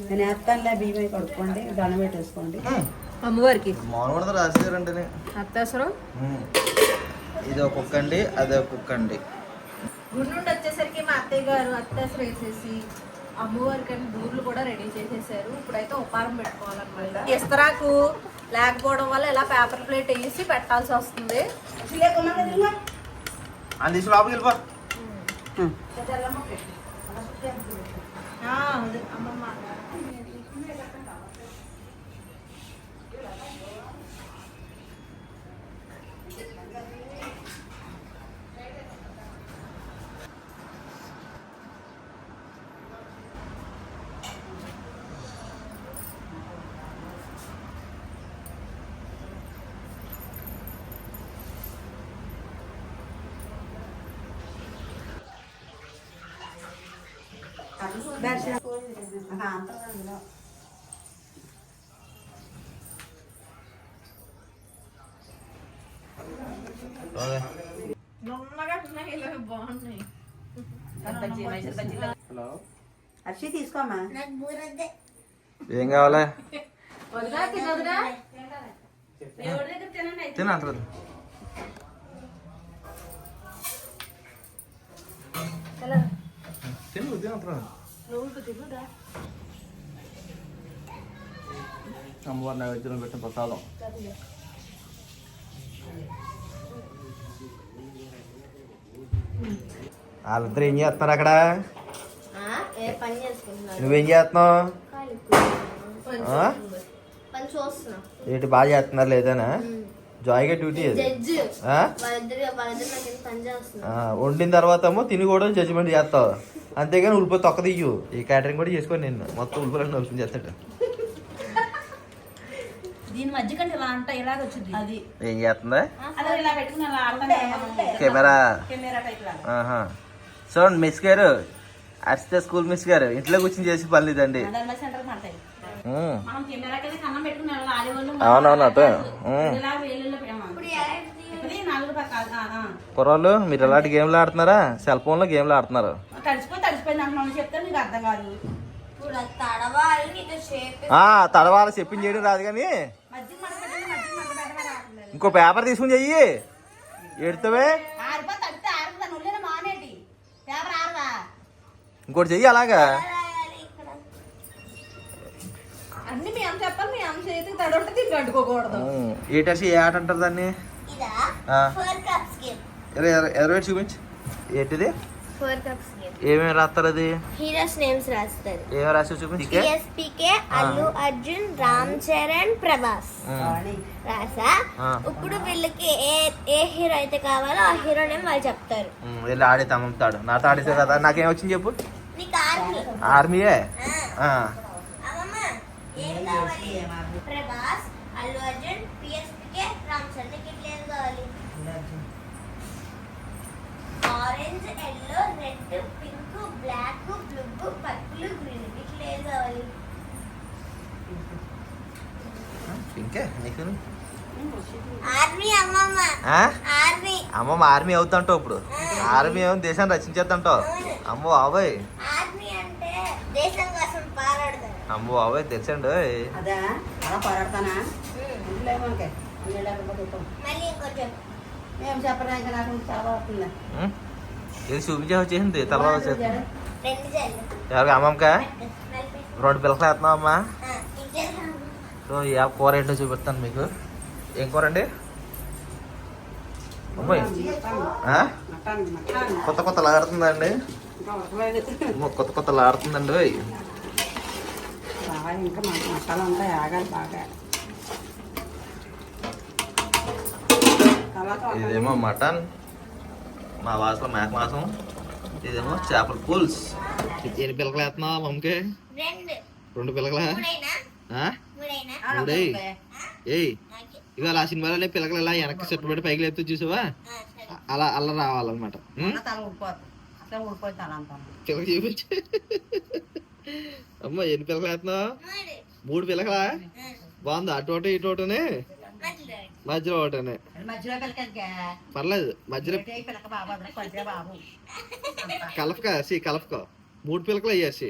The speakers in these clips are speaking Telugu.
నేను వేస్తానులే బియ్యం అయి కడుక్కోండి దండం పెట్టేసుకోండి అమ్మవారికి. మామూలు రాసేయారంటేనే అత్తాసరం? ఇది ఒక కుక్క అండి అది ఒక కుక్క అండి గుడి నుండి వచ్చేసరికి మా అత్తయ్య గారు అత్తాసరం వేసేసి అమ్మవారికి అని బూర్లు కూడా రెడీ చేసేసారు. ఇప్పుడైతే ఉపారం పెట్టుకోవాలన్నమాట. ఇస్తరాకు లేకపోవడం వల్ల ఇలా పేపర్ ప్లేట్ వేసి పెట్టాల్సి వస్తుంది. అది తీసి లోపలికి వెళ్ళిపో. ఆ, అదే, అమ్మమ్మ అర్షి తీసుకోమ్మా ఏం కావాలి? వదినా తినదురా తిన అంటారు తిను తిన అంటారు నువ్వు తినురా. అమ్మవారి నైవేద్యం పెట్టిన ప్రసాదం. వాళ్ళిద్దరు ఏం చేస్తున్నారు అక్కడ? నువ్వేం చేస్తున్నావు? ఏంటి బాగా చేస్తున్నారు లేదనా జాయిగా డ్యూటీ వండిన తర్వాత ఏమో తిని కూడా జడ్జిమెంట్ చేస్తావు. అంతేగాని ఉల్లిపోయి తొక్క తీయు. ఈ క్యాటరింగ్ కూడా చేసుకోని నిన్ను మొత్తం ఉల్లిపోయి నడుస్తుంది చేస్తాడు. దీని మధ్య కంటే ఇలా అంట ఇలాగ వచ్చింది. అది. ఏం చేస్తుందా? ఇలా పెట్టుకుని అలా. కెమెరా. కెమెరా టైప్ లాగా. ఆహా. చూడండి మిస్ గారు అర్చిత స్కూల్ మిస్ గారు ఇంట్లో కూర్చొని చేసి పని ఇదండి. అవునవును. కుర్రాళ్ళు మీరు ఎలాంటి గేమ్లు ఆడుతున్నారా? సెల్ ఫోన్లో గేమ్లు ఆడుతున్నారు. తడవాలి నీకు షేప్ ఆ తడవాల చెప్పింది చేయడం రాదు కానీ ఇంకో పేపర్ తీసుకుని చెయ్యి. ఎడుతావే ఆరిపో తడితే ఆరుతుందా నువ్వు మానేటి? పేపర్ ఆరదా ఇంకోటి చెయ్యి అలాగా. అంటుకోకూడదు ఉమ్. ఏటర్సి ఏ ఆట అంటారు దాన్ని? ఇదా ఆ. ఫోర్ కప్స్ గేమ్ ఎరవేటి చూపించు. ఏంటిది? ఫోర్ కప్స్ గేమ్ ఏమేమి రాస్తారు అది? హీరోస్ నేమ్స్ రాస్తారు ఏమేమి రాసి చూపించు ఇకే? టిఎస్పికే అల్లు అర్జున్ రామ్ చరణ్ ప్రభాస్. రాసా. ఇప్పుడు వీళ్ళకి ఏ ఏ హీరో అయితే కావాలో ఆ హీరో నేమ్ వాళ్ళు చెప్తారు. వెళ్ళి ఆడి తమ్ముతాడు నాతో ఆడితే కదా. నాకేం వచ్చింది చెప్పు? ఆర్మీయే? ఏం కావాలి ప్రభాస్ అల్లు అర్జున్ పిఎస్పికే రామ్ చరణ్ కావాలి. Orange yellow red pink black blue purple green కావాలి. ఇంకే నీకు? ఆర్మీ అమ్మమ్మ? ఆర్మీ. అవుతాంటావు ఇప్పుడు. ఆర్మీ ఏమో దేశాన్ని రచించేద్దంటావు అమ్మో బాబాయ్. ఆర్మీ అంటే దేశం అమ్మో బాబాయ్ తెచ్చండి అదా అలా పోరాడతానా ఏం చెప్పరా ఇంకా నాకు చాలా అవుతుంది ఇది చూపించే వచ్చేసింది తర్వాత చేయాలి ఎవరికి అమ్మమ్మక? రెండు పిల్లలు వేస్తున్నావు అమ్మా? సో ఆ కూర ఏంటో చూపిస్తాను మీకు. ఏం కూర అండి? కొత్త కొత్త లాడుతుందండి కొత్త కొత్త లాడుతుందండి. బాగా ఇంకా మన మసాలా అంతా ఆగాలి బాగా. ఇదేమో మటన్ మా వాసన మేక మాసం. ఇదేమో చేపల పుల్స్. ఎన్ని పిల్లకలు వేస్తున్నావు అమ్మకి రెండు. రెండు పిల్లకలా మూడైనా? ఆ? మూడైనా? మూడేయ్. ఏయ్. ఇవాళ ఆ సినిమాలో పిల్లకలు ఇలా వెనక్కి చెట్టు పెట్టి పైకి లేపుతూ చూసావా? అలా అలా రావాలన్నమాట. పిల్లకి చూపించు. అమ్మ ఎన్ని పిల్లకలు వేస్తున్నావు? మూడు. పిల్లకలా బాగుంది? అటు ఒకటి ఇటు ఒకటనే? మధ్యలో ఒకటనే. పర్లేదు మధ్యలో కలపక? సి కలపకో. మూడు పిల్లకలు అయ్యాసి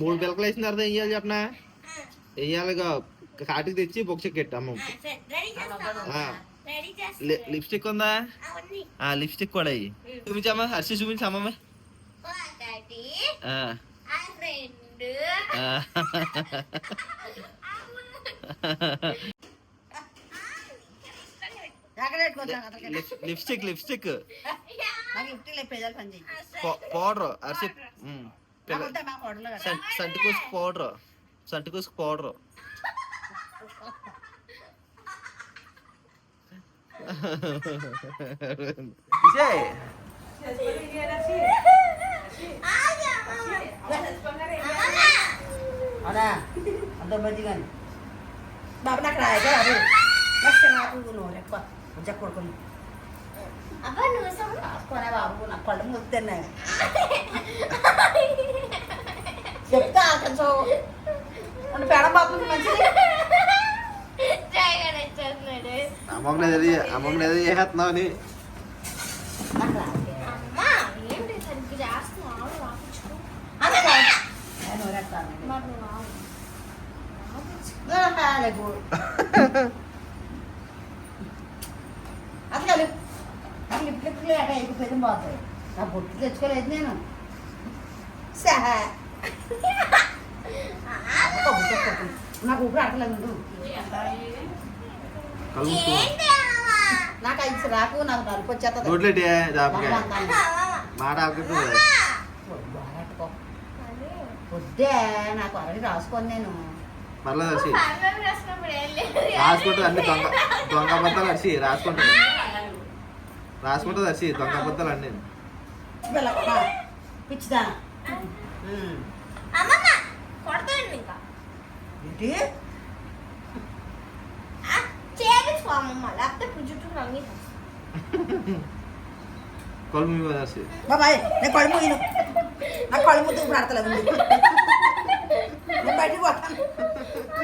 మూడు పిల్లకలు వేసిన తర్వాత ఏం చేయాలి చెప్పనా? వేయాలిగా కాటికి తెచ్చి బొక్ చెక్కెట్టు అమ్మ. లిప్స్టిక్ ఉందా ఆ లిప్స్టిక్ కూడా అయ్యి చూపించమ్మా హర్షి చూపించమ్మా ఒకటి ఆ, ఆ రెండు ఆ. ఎక్కడ పెట్టుకోవచ్చు అక్కడికి లిప్- లిప్స్టిక్ లిప్స్టిక్ నాకు లిఫ్ట్ లేదు పేదలు పని చేయి పౌడర్ హర్షి ఉమ్, నాకు పిల్ల వద్దా మా కోడలు కదా సంటి సంటి కూసుకు పౌడర్ సంటి కూసుకు పౌడర్ విజయ్ అదా అంత మంచి కానీ బాబు నాకు రాయగా రాదు నాకు నాకు నువ్వు ఎక్కువ ఉజ్జ కొడుకుని రాసుకోనే బాబు నాకు కళ్ళు ముస్తున్నాయి చెప్తా కొంచెం. పేడ బాబు మంచిది. నూరేస్తాను. మరి నువ్వు రావు. ఆ, లేకు. అసలు నాకు లిప్ లిప్ లేక అయిపోయింది పోతాయి నా బొట్టు తెచ్చుకోలేదు నేను సహా నాకు అడగలేదు ఉండు. అమ్మా? నాకు ఐదు రాకు నాకు నలుపు వచ్చేస్తుంది. నోట్లేటి. మాట ఆగుతుంది వద్దు, నాకు అరడి రాసుకోను నేను పర్లేదు లేదు. రాసుకుంటుంది అన్ని దొంగ దొంగ అబద్ధాలు హర్షి రాసుకుంటుంది. రాసుకుంటుంది హర్షి దొంగ అబద్ధాలు అన్ని. పిల్ల పిచ్చిదా ఏంటి ఆ, చేయించుకో అమ్మమ్మ లేకపోతే ఇప్పుడు జుట్టు రంగి కళ్ళు మూయి హర్షి బాబాయ్ నేను కళ్ళు మూయను నాకు కళ్ళు ముద్దు పడతలేదు ఉంది నేను బయటికి పోతాను లాగెత్తాడు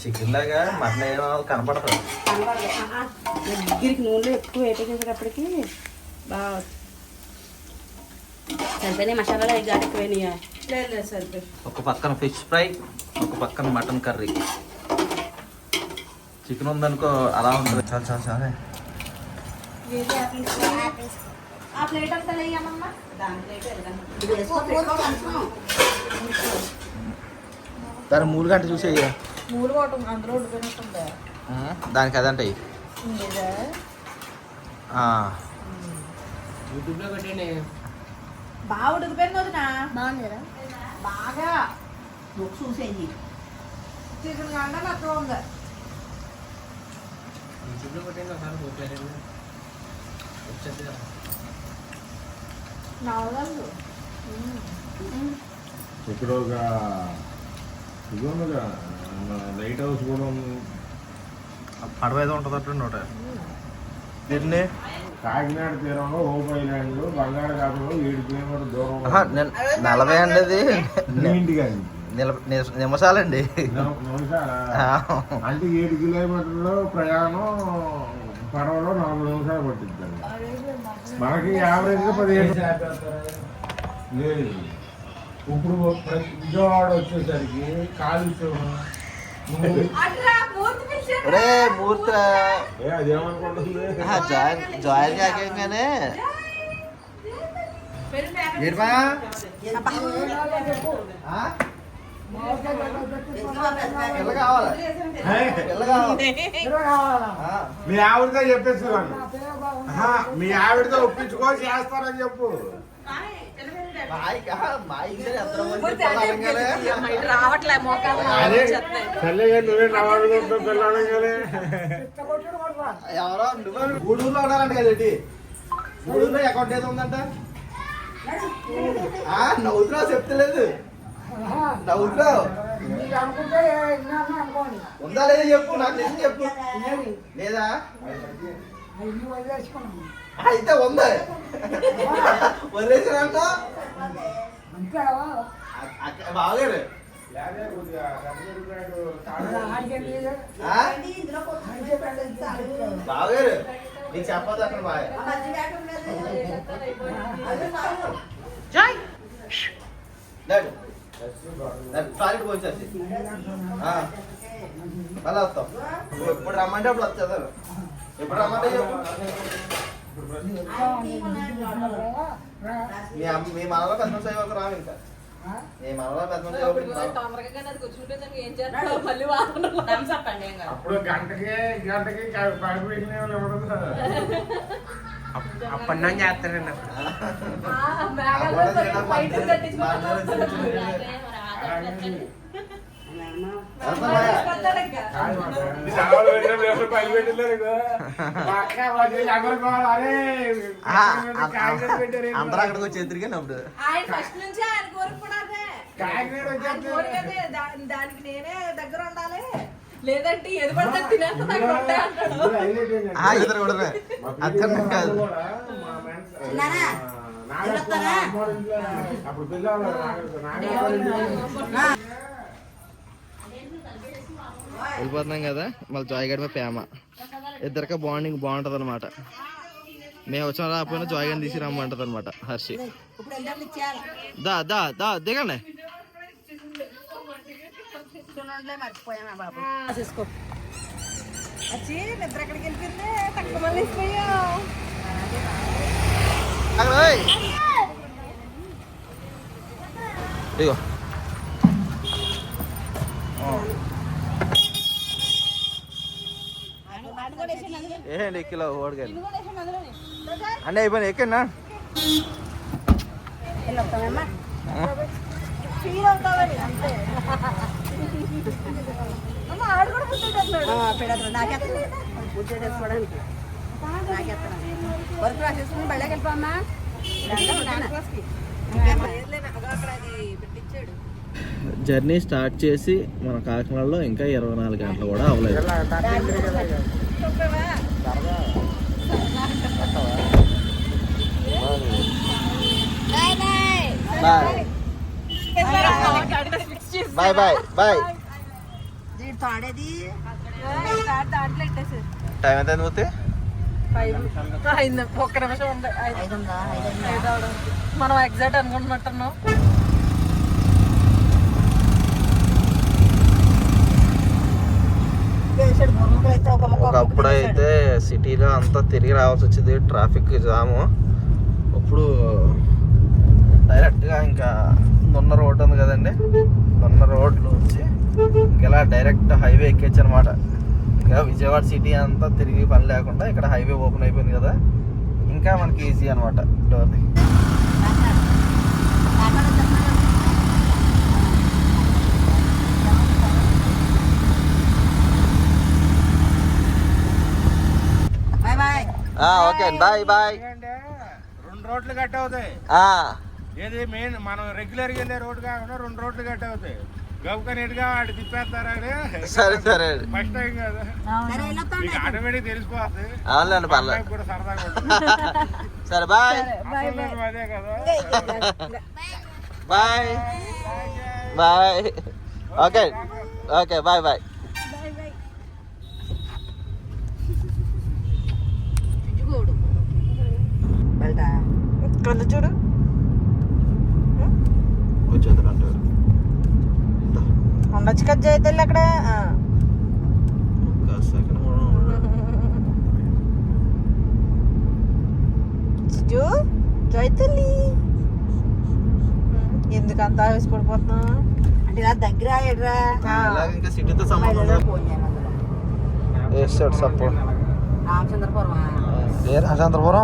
చికెన్ లాగా మటన్ ఏమో కనపడదు. దగ్గరికి నూనెలో ఎక్కువ వేటేసేటప్పటికి బాగా సరిపోయినాయి మసాలాలు అవి గాడి ఎక్కువైనాయా? లేదు లేదు సరిపోయి ఒక పక్కన ఫిష్ ఫ్రై ఒక పక్కన మటన్ కర్రీ. చికెన్ ఉందనుకో అలా ఉంటుంది. చాలా చాలా చాలా. ఆ ప్లేట్ అంతా కొంచెం. దాని మూడు గంట చూసేయ మూడు ఒకటి అందులో ఉండిపోయినట్టుందా దానికి అదంటాయి ఉండేదా బాగా ఉడికిపోయింది వదినా. బాగుంది కదా బాగా చూసేయి. చికెన్ కన్నా నాకు ఉంది. నవగలదు ఇక్కడ ఒక ఇది ఉందిగా మన లైట్ హౌస్ కూడా పడవ ఏదో ఉంటుంది అట్టు నోట దీన్ని కాకినాడ తీరంలో హోప్ ఐలాండ్ బంగాళాఖాతంలో ఏడు కిలోమీటర్ దూరం నలభై అండి అది నిమిష- నిమిషాలండి. అంటే ఏడు కిలోమీటర్లు ప్రయాణం పడవలో నాలుగు నిమిషాలు పట్టింది మనకి యావరేజ్గా పదిహేను లేదు. ఇప్పుడు విజయవాడ వచ్చేసరికి కాలుష్యం నువ్వు- అట్లా మూర్తి పిలిచారు ఒరే మూర్తి ఏ అదేమనుకుంటుంది జాయిన్ జాయిన్ కాకంగానే ఏర్మా పిల్ల కావాలి పిల్ల కావాలి ఆ, మీ ఆవిడతో చెప్పేస్తున్నాను ఆహా, మీ ఆవిడతో ఒప్పించుకో చేస్తారని చెప్పు ఎంత మంది రావట్లే మోకాలు నువ్వే ఎవరో గూడూరులో ఉన్నారంట కదా గూడూరులో అకౌంట్ ఏదో ఉందంట ఆ, నవ్వుతున్నావు చెప్తలేదు నవ్వుతున్నావు ఉందా లేదా చెప్పు నాకు తెలిసి చెప్పు. లేదా? అయితే ఉంది వదిలేసినంట బాగారు ఆ? బాగారు నీకు చెప్పదు అక్కడ బాగా. టాయిలెట్ పోయించేసి మళ్ళీ వస్తాం. ఎప్పుడు రమ్మంటే అప్పుడు వచ్చేదారు ఎప్పుడు రమ్మంటే చెప్పు. మీ మనలో పెద్ద సేవకు రావు ఇంకా. మీ మనలో పెద్ద అప్పుడు గంటకి గంటకి ఎవరు? అప్పన్నం చేస్తానండి ఆ, అందరూ అక్కడికి వచ్చి అదే. దా- దానికి నేనే దగ్గర ఉండాలి. లేదంటే ఏది పడితే కాదు? అప్పుడు వెళ్ళిపోతున్నాం కదా మళ్ళీ జాయ్ గడి ప్రేమ. ఇద్దరికి బాండింగ్ బాగుంటది అనమాట మేము వచ్చిన రాకపోయినా జాయ్ గడిని తీసి రమ్మంటది అనమాట హర్షి. దా దా దా దిగండి. చూడండి మర్చిపోయామా బాబు చూసుకో వచ్చి నిద్ర ఎక్కడికి వెళ్ళిపోయింది తక్కువ మళ్ళీ వేసిపోయా అక్కడ ఓయ్. ఇదిగో ఏంటి ఎక్కిలో ఓడిగారు అంటే అయిపోయింది ఎక్కండి వర్క్ రాసేసుకుని బళ్ళకి వెళ్ళిపోమ్మా అక్కడ అది పెట్టించాడు జర్నీ స్టార్ట్ చేసి మన కాకినాడలో ఇంకా ఇరవై నాలుగు గంటలు కూడా అవ్వలేదు. Bye bye bye. టైం ఎంత అయింది ఒక్క నిమిషం ఉంది. మనం ఎగ్జాక్ట్ అనుకుంటున్నట్టున్నాం వేసాడు ముక్కలు అయితే ఒక ముక్క ఒకప్పుడు అయితే సిటీలో అంతా తిరిగి రావాల్సి వచ్చేది. Traffic jam. ఇప్పుడు డైరెక్ట్గా ఇంకా నున్న రోడ్ ఉంది కదండి. నున్న రోడ్లు వచ్చి ఇలా డైరెక్ట్ హైవే ఎక్కేచ్చు అనమాట ఇంకా విజయవాడ సిటీ అంతా తిరిగి పని లేకుండా ఇక్కడ హైవే ఓపెన్ అయిపోయింది కదా. ఇంకా మనకి ఈజీ అనమాట డోర్ది bye bye okay bye bye. రెండు రోడ్లు కట్ అవుతాయి. ఏది మెయిన్ మనం రెగ్యులర్గా వెళ్ళే రోడ్డు కాకుండా రెండు రోడ్లు కట్ అవుతాయి. గబుక వాడు సరే సరే. ఫస్ట్ టైం కదా. మీకు ఆటోమేటిక్ తెలిసిపోతుంది. పర్లేదు. కూడా సరదాగా సరే బాయ్. అదే కదా. Bye. Bye. Okay okay bye bye. కళ్ళు చూడు ఉండొచ్చు కదా జైతల్లి అక్కడ? చిచ్చు జైతల్లి ఎందుకు అంత ఆవేశపడిపోతున్నా అంటే ఇలా దగ్గర ఎడ్రా రామచంద్రపురం?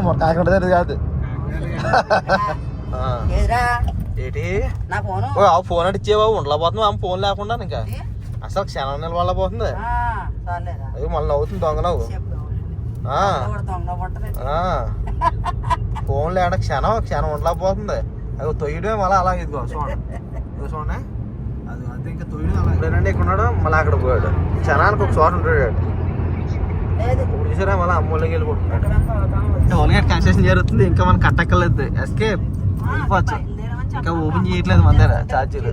మరి కాకినాడ దగ్గర కాదు. ఏంటి? ఆ ఫోన్ అడిచే బాబు ఉండలేకపోతుంది ఆమె ఫోన్ లేకుండా ఇంకా. అసలు క్షణం నిలబడలేకపోతుంది. ఆ, చాలేదా అయ్యో మళ్ళీ నవ్వుతుంది దొంగ నవ్వు. ఫోన్ లేక క్షణం క్షణం ఉండలేకపోతుంది. అది తొయ్యడమే మళ్ళీ అలా ఇదిగో చూడండి. అది అది ఇంకా తొయ్యడం అలా ఇక్కడ ఉన్నాడు మళ్ళీ అక్కడ పోయాడు. క్షణానికి ఒక చోట ఉంటాడు. చూసారా మళ్ళీ అమ్మోళ్ళకి వెళ్ళిపోతున్నాడు టోల్గేట్ కన్సెషన్ జరుగుతుంది ఇంకా మనం కట్టక్కర్లేదు. ఎస్కేప్ వెళ్ళిపోవచ్చు. ఇంకా ఓపెన్ చేయట్లేదు మన దగ్గర ఛార్జీలు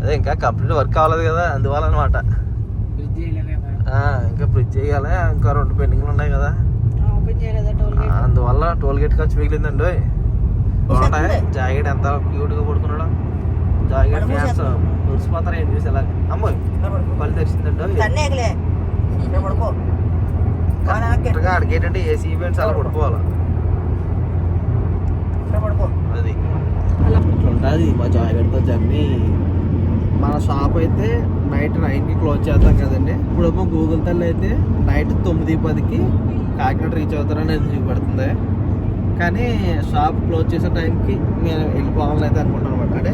అదే ఇంకా కంప్లీట్ వర్క్ అవ్వలేదు కదా అందువల్ల అనమాట ఇంకా ఫ్రిడ్జ్ చేయాలి. ఇంకా రెండు పెండింగ్లు ఉన్నాయి కదా. ఓపెన్ చేయలేదా టోల్ ఆ, అందువల్ల టోల్ గేట్ ఖర్చు మిగిలిందండి ఓయ్. బాగుంటాయి? జాకెట్ ఎంత క్యూట్గా పడుకున్నాడు జాకెట్ ఫ్యాన్స్ మురిసిపోతారు ఏంటి చూసి ఎలా? అమ్మో కళ్ళు తెరిచిందండి పడుకో. కరెక్ట్గా ఆడికి ఏంటంటే ఏసీ ఈవెంట్స్ అలా ఇక్కడ పడుకో. అది. ఉంటుంది మా జాకెట్తో జర్నీ. మన షాప్ అయితే నైట్ నైన్కి క్లోజ్ చేద్దాం కదండి. ఇప్పుడేమో గూగుల్ తల్లి అయితే నైట్ తొమ్మిది పదికి కాకినాడ రీచ్ అవుతారని అది చూపెడుతుంది. కానీ షాప్ క్లోజ్ చేసే టైంకి మేము వెళ్ళిపోవాలని అయితే అనుకుంటాం అనమాట అంటే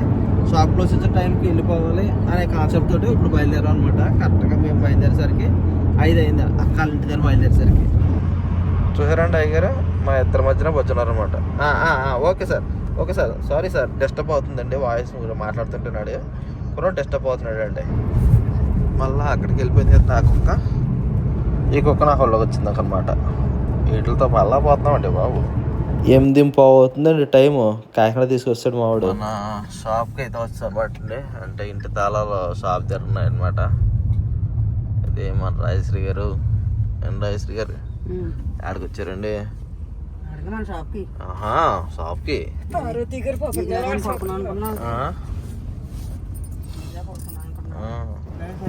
షాప్ క్లోజ్ చేసే టైంకి వెళ్ళిపోవాలి అనే కాన్సెప్ట్ తోటి ఇప్పుడు బయలుదేరాం అనమాట కరెక్ట్గా మేము బయలుదేరేసరికి ఐదు అయింది అక్క ఇంటి దగ్గర బయలుదేరేసరికి. చూసారండి అయ్యారు మా ఇద్దరి మధ్యన వచ్చున్నారు అనమాట okay sir. Okay sir. Sorry sir. Disturb అవుతుందండి. వాయిస్ మాట్లాడుతుంటున్నాడు. కూడా డిస్టర్బ్ అవుతున్నాడు అండి. మళ్ళీ అక్కడికి వెళ్ళిపోయింది కదా నా కుక్క? ఈ కుక్క నా హోల్లోకి వచ్చింది అనమాట వీటితో మళ్ళా పోతున్నామండి బాబు. ఎనిమిది అవుతుందండి టైము. కాకినాడ తీసుకొస్తాడు మావాడు. నా షాప్కి అయితే వచ్చామండి అంటే ఇంటి తాళాలు షాప్ దగ్గర ఉన్నాయన్నమాట. ఇది మన రాజశ్రీ గారు. అండ్ రాజశ్రీ గారు? ఆడికి వచ్చారండి. అడిగి మన షాప్కి. ఆహా షాప్కి. పార్వతి గారు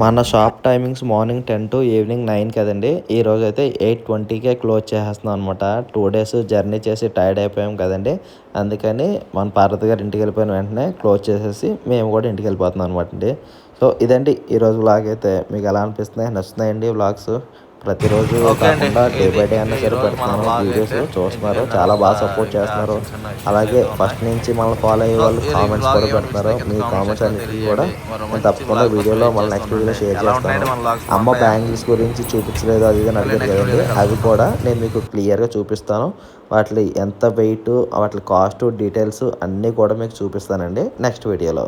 మన shop timings morning ten to evening nine కదండి. ఈ రోజు అయితే ఎయిట్ ట్వంటీకే క్లోజ్ చేసేస్తున్నాం అనమాట టూ డేస్ జర్నీ చేసి టైర్డ్ అయిపోయాం కదండి. అందుకని మన పార్వతి గారు ఇంటికి వెళ్ళిపోయిన వెంటనే క్లోజ్ చేసేసి మేము కూడా ఇంటికి వెళ్ళిపోతున్నాం అనమాట అండి. సో ఇదండి ఈరోజు వ్లాగ్ అయితే. మీకు ఎలా అనిపిస్తున్నాయి? నచ్చుతున్నాయండి వ్లాగ్స్ ప్రతిరోజు కాకుండా డే బై డే అన్న సరే పెడుతున్నాను వీడియోస్ చూస్తున్నారు. చాలా బాగా సపోర్ట్ చేస్తున్నారు. అలాగే ఫస్ట్ నుంచి మనల్ని ఫాలో అయ్యే వాళ్ళు కామెంట్స్ కూడా పెడుతున్నారు మీ కామెంట్స్ అన్నిటికీ కూడా నేను తప్పకుండా వీడియోలో మళ్ళీ నెక్స్ట్ వీడియోలో షేర్ చేస్తాను. అమ్మ బ్యాంగిల్స్ గురించి చూపించలేదు అది ఇది అడిగారు కదండి. అవి కూడా నేను మీకు క్లియర్గా చూపిస్తాను. వాటి ఎంత వెయిట్ వాటి కాస్ట్ డీటెయిల్స్ అన్నీ కూడా మీకు చూపిస్తానండి. నెక్స్ట్ వీడియోలో